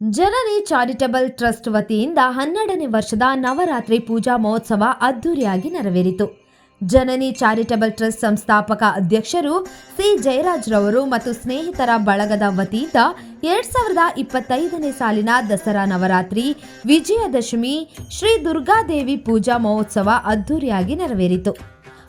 ಜನನಿ charitable trust ವತಿಯಿಂದ ಹನ್ನೆರಡನೇ ವರ್ಷದ ನವರಾತ್ರಿ ಪೂಜಾ ಮಹೋತ್ಸವ ಅದ್ದೂರಿಯಾಗಿ ನೆರವೇರಿತು. ಜನನಿ ಚಾರಿಟಬಲ್ ಟ್ರಸ್ಟ್ ಸಂಸ್ಥಾಪಕ ಅಧ್ಯಕ್ಷರು ಸಿ ಜಯರಾಜ್ರವರು ಮತ್ತು ಸ್ನೇಹಿತರ ಬಳಗದ ವತಿಯಿಂದ ಎರಡ್ ಸಾವಿರದ ಇಪ್ಪತ್ತೈದನೇ ಸಾಲಿನ ದಸರಾ ನವರಾತ್ರಿ, ವಿಜಯದಶಮಿ, ಶ್ರೀ ದುರ್ಗಾದೇವಿ ಪೂಜಾ ಮಹೋತ್ಸವ ಅದ್ದೂರಿಯಾಗಿ ನೆರವೇರಿತು.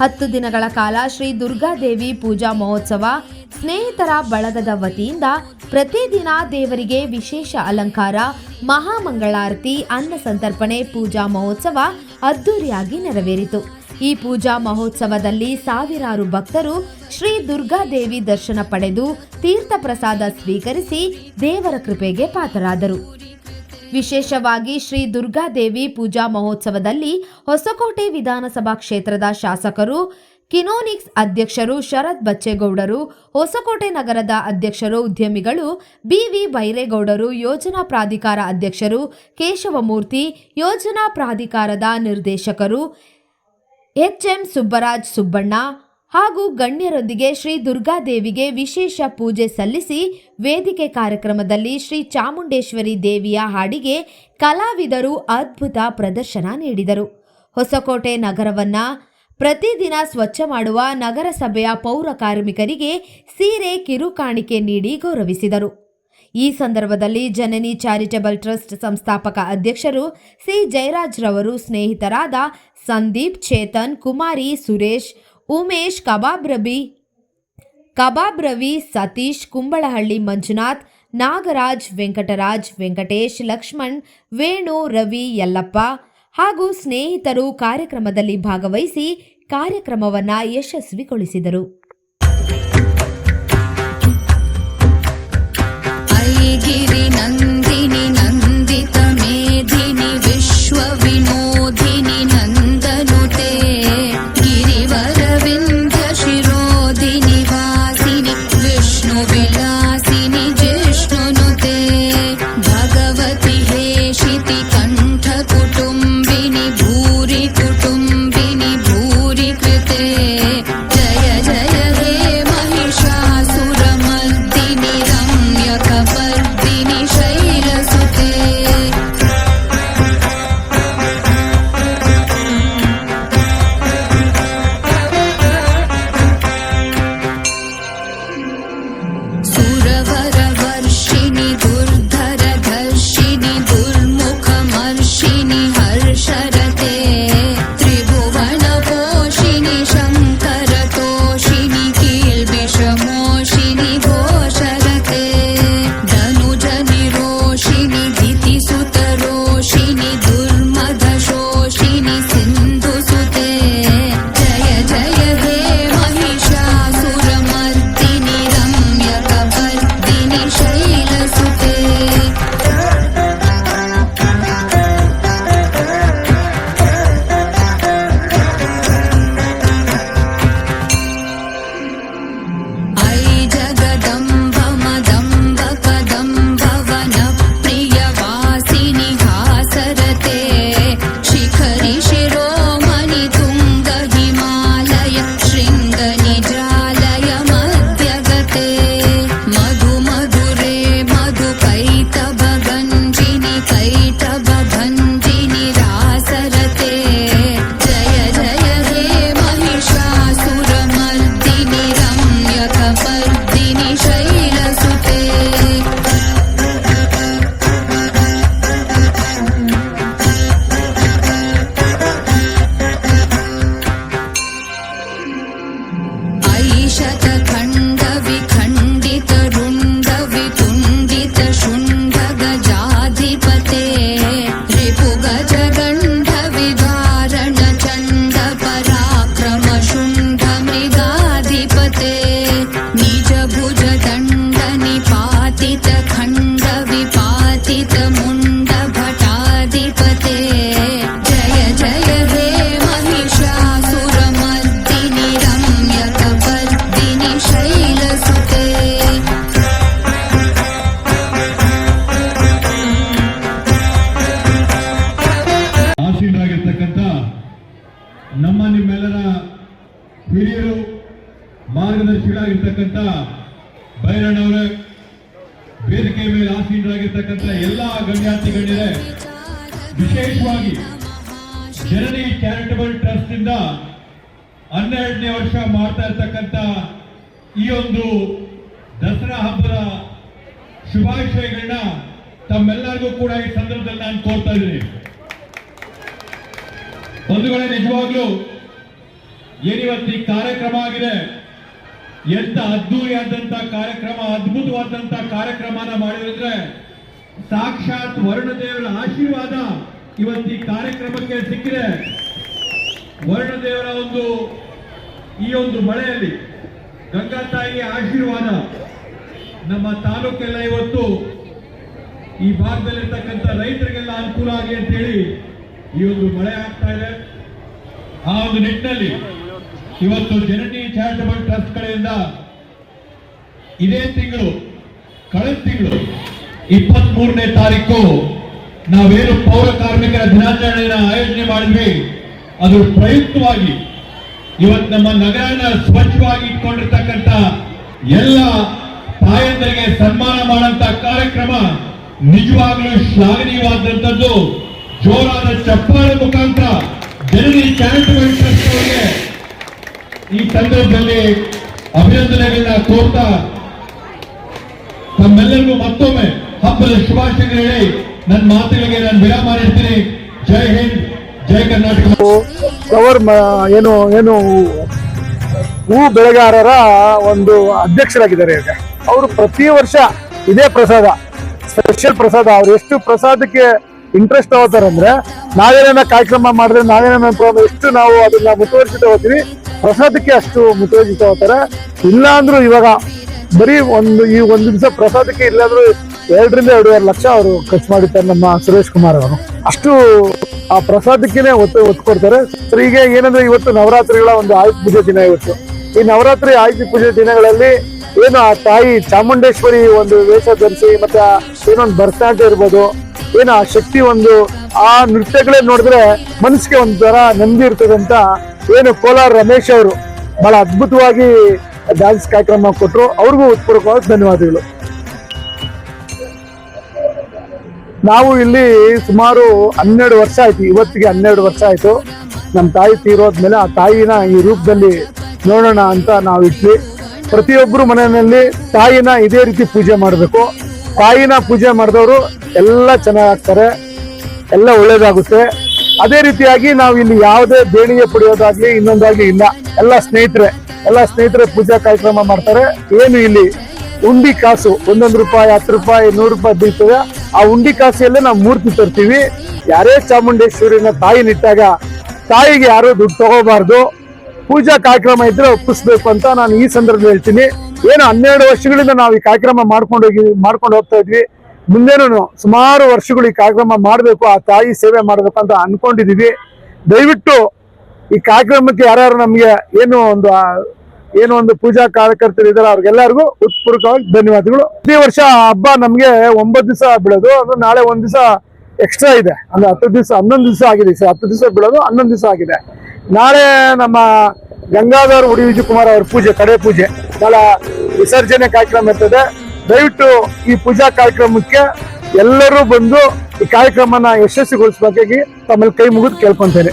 ಹತ್ತು ದಿನಗಳ ಕಾಲ ಶ್ರೀ ದುರ್ಗಾದೇವಿ ಪೂಜಾ ಮಹೋತ್ಸವ ಸ್ನೇಹಿತರ ಬಳಗದ ವತಿಯಿಂದ ಪ್ರತಿದಿನ ದೇವರಿಗೆ ವಿಶೇಷ ಅಲಂಕಾರ, ಮಹಾಮಂಗಳಾರತಿ, ಅನ್ನ ಸಂತರ್ಪಣೆ, ಪೂಜಾ ಮಹೋತ್ಸವ ಅದ್ದೂರಿಯಾಗಿ ನೆರವೇರಿತು. ಈ ಪೂಜಾ ಮಹೋತ್ಸವದಲ್ಲಿ ಸಾವಿರಾರು ಭಕ್ತರು ಶ್ರೀ ದುರ್ಗಾದೇವಿ ದರ್ಶನ ಪಡೆದು ತೀರ್ಥ ಪ್ರಸಾದ ಸ್ವೀಕರಿಸಿ ದೇವರ ಕೃಪೆಗೆ ಪಾತ್ರರಾದರು. ವಿಶೇಷವಾಗಿ ಶ್ರೀ ದುರ್ಗಾದೇವಿ ಪೂಜಾ ಮಹೋತ್ಸವದಲ್ಲಿ ಹೊಸಕೋಟೆ ವಿಧಾನಸಭಾ ಕ್ಷೇತ್ರದ ಶಾಸಕರು ಕಿನೋನಿಕ್ಸ್ ಅಧ್ಯಕ್ಷರು ಶರತ್ ಬಚ್ಚೇಗೌಡರು, ಹೊಸಕೋಟೆ ನಗರದ ಅಧ್ಯಕ್ಷರು ಉದ್ಯಮಿಗಳು, ಬಿವಿ ಬೈರೇಗೌಡರು, ಯೋಜನಾ ಪ್ರಾಧಿಕಾರ ಅಧ್ಯಕ್ಷರು ಕೇಶವಮೂರ್ತಿ, ಯೋಜನಾ ಪ್ರಾಧಿಕಾರದ ನಿರ್ದೇಶಕರು ಎಚ್ಎಂ ಸುಬ್ಬರಾಜ್ ಸುಬ್ಬಣ್ಣ ಹಾಗೂ ಗಣ್ಯರೊಂದಿಗೆ ಶ್ರೀ ದುರ್ಗಾದೇವಿಗೆ ವಿಶೇಷ ಪೂಜೆ ಸಲ್ಲಿಸಿ ವೇದಿಕೆ ಕಾರ್ಯಕ್ರಮದಲ್ಲಿ ಶ್ರೀ ಚಾಮುಂಡೇಶ್ವರಿ ದೇವಿಯ ಹಾಡಿಗೆ ಕಲಾವಿದರು ಅದ್ಭುತ ಪ್ರದರ್ಶನ ನೀಡಿದರು. ಹೊಸಕೋಟೆ ನಗರವನ್ನ ಪ್ರತಿದಿನ ಸ್ವಚ್ಛ ಮಾಡುವ ನಗರಸಭೆಯ ಪೌರ ಕಾರ್ಮಿಕರಿಗೆ ಸೀರೆ ಕಿರುಕಾಣಿಕೆ ನೀಡಿ ಗೌರವಿಸಿದರು. ಈ ಸಂದರ್ಭದಲ್ಲಿ ಜನನಿ ಚಾರಿಟಬಲ್ ಟ್ರಸ್ಟ್ ಸಂಸ್ಥಾಪಕ ಅಧ್ಯಕ್ಷರು ಸಿ. ಜಯರಾಜ್ ರವರು ಸ್ನೇಹಿತರಾದ ಸಂದೀಪ್, ಚೇತನ್, ಕುಮಾರಿ, ಸುರೇಶ್, ಉಮೇಶ್, ಕಬಾಬ್ ಕಬಾಬ್ರವಿ ಕಬಾಬ್ ಸತೀಶ್, ಕುಂಬಳಹಳ್ಳಿ ಮಂಜುನಾಥ್, ನಾಗರಾಜ್, ವೆಂಕಟರಾಜ್, ವೆಂಕಟೇಶ್, ಲಕ್ಷ್ಮಣ್, ವೇಣು, ರವಿ, ಯಲ್ಲಪ್ಪ ಹಾಗೂ ಸ್ನೇಹಿತರು ಕಾರ್ಯಕ್ರಮದಲ್ಲಿ ಭಾಗವಹಿಸಿ ಕಾರ್ಯಕ್ರಮವನ್ನು ಯಶಸ್ವಿಗೊಳಿಸಿದರು. ನಂದಿನಿ ನಂದಿತ ಮೇಧಿನಿ ವಿಶ್ವ ವಿನೋದಿನಿ ನಂದನುತೆ ಗಿರಿವರವಿಂದ ಶಿರೋದಿನಿ ವಾಸಿನಿ ವಿಷ್ಣು ವಿಲ ನಮ್ಮ ನಿಮ್ಮೆಲ್ಲರ ಹಿರಿಯರು ಮಾರ್ಗದರ್ಶಿಗಳಾಗಿರ್ತಕ್ಕಂಥ ಅವರ ವೇದಿಕೆ ಮೇಲೆ ಆಸೀನರಾಗಿರ್ತಕ್ಕಂಥ ಎಲ್ಲ ಗಣ್ಯಾರ್ಥಿಗಳೇ ವಿಶೇಷವಾಗಿ ಜನನಿ ಚಾರಿಟಬಲ್ ಟ್ರಸ್ಟ್ ಇಂದ ಹನ್ನೆರಡನೇ ವರ್ಷ ಮಾಡ್ತಾ ಇರ್ತಕ್ಕಂಥ ಈ ಒಂದು ದಸರಾ ಹಬ್ಬದ ಶುಭಾಶಯಗಳನ್ನ ತಮ್ಮೆಲ್ಲರಿಗೂ ಕೂಡ ಈ ಸಂದರ್ಭದಲ್ಲಿ ನಾನು ಕೋರ್ತಾ ಇದ್ದೀನಿ. ಬಂಧುಗಳೇ, ನಿಜವಾಗ್ಲೂ ಏನಿವತ್ತು ಈ ಕಾರ್ಯಕ್ರಮ ಆಗಿದೆ? ಎಂತ ಅದ್ದೂರಿಯಾದಂತ ಕಾರ್ಯಕ್ರಮ, ಅದ್ಭುತವಾದಂತ ಕಾರ್ಯಕ್ರಮನ ಮಾಡಿದ್ರೆ ಸಾಕ್ಷಾತ್ ವರುಣದೇವರ ಆಶೀರ್ವಾದ ಇವತ್ತು ಈ ಕಾರ್ಯಕ್ರಮಕ್ಕೆ ಸಿಕ್ಕಿದೆ. ವರುಣದೇವರ ಒಂದು, ಈ ಒಂದು ಮಳೆಯಲ್ಲಿ ಗಂಗಾ ತಾಯಿಯ ಆಶೀರ್ವಾದ ನಮ್ಮ ತಾಲೂಕೆಲ್ಲ ಇವತ್ತು ಈ ಭಾಗದಲ್ಲಿರ್ತಕ್ಕಂಥ ರೈತರಿಗೆಲ್ಲ ಅನುಕೂಲ ಆಗಲಿ ಅಂತೇಳಿ ಈ ಒಂದು ಮಳೆ ಆಗ್ತಾ ಇದೆ. ಆ ಒಂದು ನಿಟ್ಟಿನಲ್ಲಿ ಇವತ್ತು ಜನನಿ ಚಾರಿಟಬಲ್ ಟ್ರಸ್ಟ್ ಕಡೆಯಿಂದ ಇದೇ ತಿಂಗಳು, ಕಳೆದ ತಿಂಗಳು ಇಪ್ಪತ್ತ್ ಮೂರನೇ ತಾರೀಕು ನಾವೇನು ಪೌರ ಕಾರ್ಮಿಕರ ದಿನಾಚರಣೆಯನ್ನು ಆಯೋಜನೆ ಮಾಡಿದ್ವಿ. ಅದು ಪ್ರಯುಕ್ತವಾಗಿ ಇವತ್ತು ನಮ್ಮ ನಗರನ ಸ್ವಚ್ಛವಾಗಿ ಇಟ್ಕೊಂಡಿರ್ತಕ್ಕಂಥ ಎಲ್ಲ ತಾಯಂದರಿಗೆ ಸನ್ಮಾನ ಮಾಡಂತ ಕಾರ್ಯಕ್ರಮ ನಿಜವಾಗ್ಲೂ ಶ್ಲಾಘನೀಯವಾದಂಥದ್ದು ಜೋರಾದ ಚಪ್ಪಾಳೆ ಮುಖಾಂತರ ಜನನಿ ಚಾರಿಟಬಲ್ ಟ್ರಸ್ಟ್ ಅವರಿಗೆ ಈ ಸಂದರ್ಭದಲ್ಲಿ ಅಭಿನಂದನೆಗಳನ್ನ ಕೋರ್ತಾ ತಮ್ಮೆಲ್ಲರಿಗೂ ಮತ್ತೊಮ್ಮೆ ಹಬ್ಬದ ಶುಭಾಶಯಗಳು ಹೇಳಿ ನನ್ನ ಮಾತುಗಳಿಗೆ ನಾನು ವಿರಾಮ ನೀಡ್ತೀನಿ ಜೈ ಹಿಂದ್, ಜೈ ಕರ್ನಾಟಕ. ಕವರ್ ಏನು ಏನು, ಹೂ ಬೆಳೆಗಾರರ ಒಂದು ಅಧ್ಯಕ್ಷರಾಗಿದ್ದಾರೆ ಈಗ. ಅವರು ಪ್ರತಿ ವರ್ಷ ಇದೇ ಪ್ರಸಾದ ಸ್ಪೆಷಲ್ ಪ್ರಸಾದ. ಅವ್ರು ಎಷ್ಟು ಪ್ರಸಾದಕ್ಕೆ ಇಂಟ್ರೆಸ್ಟ್ ತಗೋತಾರೆ ಅಂದ್ರೆ ನಾವೇನೇನ ಕಾರ್ಯಕ್ರಮ ಮಾಡಿದ್ರೆ ನಾವೇನ ಪ್ರೋಗ್ರಾಮ್ ಎಷ್ಟು ನಾವು ಅದನ್ನ ಮುತುವರ್ಜಿ ತಗೋತೀವಿ. ಪ್ರಸಾದಕ್ಕೆ ಅಷ್ಟು ಮುತುವರ್ಜಿ ತಗೋತಾರೆ. ಇಲ್ಲ ಅಂದ್ರೂ ಇವಾಗ ಬರೀ ಒಂದು ಈ ಒಂದು ದಿವಸ ಪ್ರಸಾದಕ್ಕೆ ಇಲ್ಲಾಂದ್ರೂ ಎರಡರಿಂದ ಎರಡೂವರೆ ಲಕ್ಷ ಅವರು ಖರ್ಚು ಮಾಡಿದ್ದಾರೆ ನಮ್ಮ ಸುರೇಶ್ ಕುಮಾರ್ ಅವರು. ಅಷ್ಟು ಆ ಪ್ರಸಾದಕ್ಕೆ ಒತ್ತು ಒತ್ತು ಕೊಡ್ತಾರೆ. ಸರ್, ಈಗ ಏನಂದ್ರೆ ಇವತ್ತು ನವರಾತ್ರಿಗಳ ಒಂದು ಆಯುಧ ಪೂಜೆ ದಿನ ಇವತ್ತು. ಈ ನವರಾತ್ರಿ ಆಯುಧ ಪೂಜೆ ದಿನಗಳಲ್ಲಿ ಏನು ಆ ತಾಯಿ ಚಾಮುಂಡೇಶ್ವರಿ ಒಂದು ವೇಷ ಧರಿಸಿ ಮತ್ತೆ ಏನೊಂದು ಭರತನಾಟ್ಯ ಇರ್ಬೋದು ಏನು ಶಕ್ತಿ ಒಂದು ಆ ನೃತ್ಯಗಳೇ ನೋಡಿದ್ರೆ ಮನಸ್ಸಿಗೆ ಒಂಥರ ನೆಮ್ಮದಿ ಇರ್ತದೆ ಅಂತ ಏನು ಕೋಲಾರ ರಮೇಶ್ ಅವರು ಬಹಳ ಅದ್ಭುತವಾಗಿ ಡ್ಯಾನ್ಸ್ ಕಾರ್ಯಕ್ರಮ ಕೊಟ್ಟರು ಅವ್ರಿಗೂ ಉತ್ಪೂರ್ವಕವಾದ ಧನ್ಯವಾದಗಳು. ನಾವು ಇಲ್ಲಿ ಸುಮಾರು ಹನ್ನೆರಡು ವರ್ಷ ಆಯ್ತು, ಇವತ್ತಿಗೆ ಹನ್ನೆರಡು ವರ್ಷ ಆಯ್ತು. ನಮ್ಮ ತಾಯಿ ತೀರೋದ್ಮೇಲೆ ಆ ತಾಯಿನ ಈ ರೂಪದಲ್ಲಿ ನೋಡೋಣ ಅಂತ ನಾವು ಇಟ್ವಿ ಪ್ರತಿಯೊಬ್ಬರು ಮನೆಯಲ್ಲಿ ತಾಯಿನ ಇದೇ ರೀತಿ ಪೂಜೆ ಮಾಡಬೇಕು. ತಾಯಿನ ಪೂಜೆ ಮಾಡಿದವರು ಎಲ್ಲ ಚೆನ್ನಾಗಾಗ್ತಾರೆ ಎಲ್ಲ ಒಳ್ಳೇದಾಗುತ್ತೆ. ಅದೇ ರೀತಿಯಾಗಿ ನಾವು ಇಲ್ಲಿ ಯಾವುದೇ ದೇಣಿಗೆ ಪಡೆಯೋದಾಗ್ಲಿ ಇನ್ನೊಂದಾಗ್ಲಿ ಇಲ್ಲ. ಎಲ್ಲ ಸ್ನೇಹಿತರೆ ಎಲ್ಲ ಸ್ನೇಹಿತರೆ ಪೂಜಾ ಕಾರ್ಯಕ್ರಮ ಮಾಡ್ತಾರೆ. ಏನು ಇಲ್ಲಿ ಉಂಡಿ ಕಾಸು, ಒಂದೊಂದು ರೂಪಾಯಿ, ಹತ್ತು ರೂಪಾಯಿ, ನೂರು ರೂಪಾಯಿ ಬೀಳ್ತದೆ. ಆ ಉಂಡಿ ಕಾಸಿಯಲ್ಲೇ ನಾವು ಮೂರ್ತಿ ತರ್ತೀವಿ. ಯಾರೇ ಚಾಮುಂಡೇಶ್ವರಿನ ತಾಯಿ ನಿಟ್ಟಾಗ ತಾಯಿಗೆ ಯಾರು ದುಡ್ಡು ತಗೋಬಾರ್ದು. ಪೂಜಾ ಕಾರ್ಯಕ್ರಮ ಇದ್ರೆ ಒಪ್ಪಿಸ್ಬೇಕು ಅಂತ ನಾನು ಈ ಸಂದರ್ಭದಲ್ಲಿ ಹೇಳ್ತೀನಿ. ಏನು ಹನ್ನೆರಡು ವರ್ಷಗಳಿಂದ ನಾವು ಈ ಕಾರ್ಯಕ್ರಮ ಮಾಡ್ಕೊಂಡು ಹೋಗಿ, ಮಾಡ್ಕೊಂಡು ಹೋಗ್ತಾ ಇದ್ವಿ. ಮುಂದೇನು ಸುಮಾರು ವರ್ಷಗಳು ಈ ಕಾರ್ಯಕ್ರಮ ಮಾಡಬೇಕು, ಆ ತಾಯಿ ಸೇವೆ ಮಾಡಬೇಕು ಅಂತ ಅನ್ಕೊಂಡಿದೀವಿ. ದಯವಿಟ್ಟು ಈ ಕಾರ್ಯಕ್ರಮಕ್ಕೆ ಯಾರ್ಯಾರು ನಮಗೆ ಏನು ಒಂದು ಏನು ಒಂದು ಪೂಜಾ ಕಾರ್ಯಕರ್ತರು ಇದಾರೆ, ಅವ್ರಿಗೆಲ್ಲರಿಗೂ ಉತ್ಪೂರ್ವಕವಾಗಿ ಧನ್ಯವಾದಗಳು. ಪ್ರತಿ ವರ್ಷ ಹಬ್ಬ ನಮಗೆ ಒಂಬತ್ತು ದಿವಸ ಬೀಳೋದು ಅದು ನಾಳೆ ಒಂದ್ ದಿವಸ ಎಕ್ಸ್ಟ್ರಾ ಇದೆ. ಅಂದ್ರೆ ಹತ್ತು ದಿವಸ, ಹನ್ನೊಂದು ದಿವಸ ಆಗಿದೆ ಸರ್ ಹತ್ತು ದಿವಸ ಬೀಳೋದು ಹನ್ನೊಂದು ದಿವಸ ಆಗಿದೆ. ನಾಳೆ ನಮ್ಮ ಗಂಗಾಧರ್ ಉಡಿ ವಿಜಯಕುಮಾರ್ ಅವ್ರ ಪೂಜೆ, ಕಡೆ ಪೂಜೆ. ಬಹಳ ವಿಸರ್ಜನೆ ಕಾರ್ಯಕ್ರಮ ಇರ್ತದೆ. ದಯವಿಟ್ಟು ಈ ಪೂಜಾ ಕಾರ್ಯಕ್ರಮಕ್ಕೆ ಎಲ್ಲರೂ ಬಂದು ಈ ಕಾರ್ಯಕ್ರಮನ ಯಶಸ್ವಿಗೊಳಿಸಬೇಕಾಗಿ ತಮ್ಮಲ್ಲಿ ಕೈ ಮುಗಿದು ಕೇಳ್ಕೊಂತೇನೆ.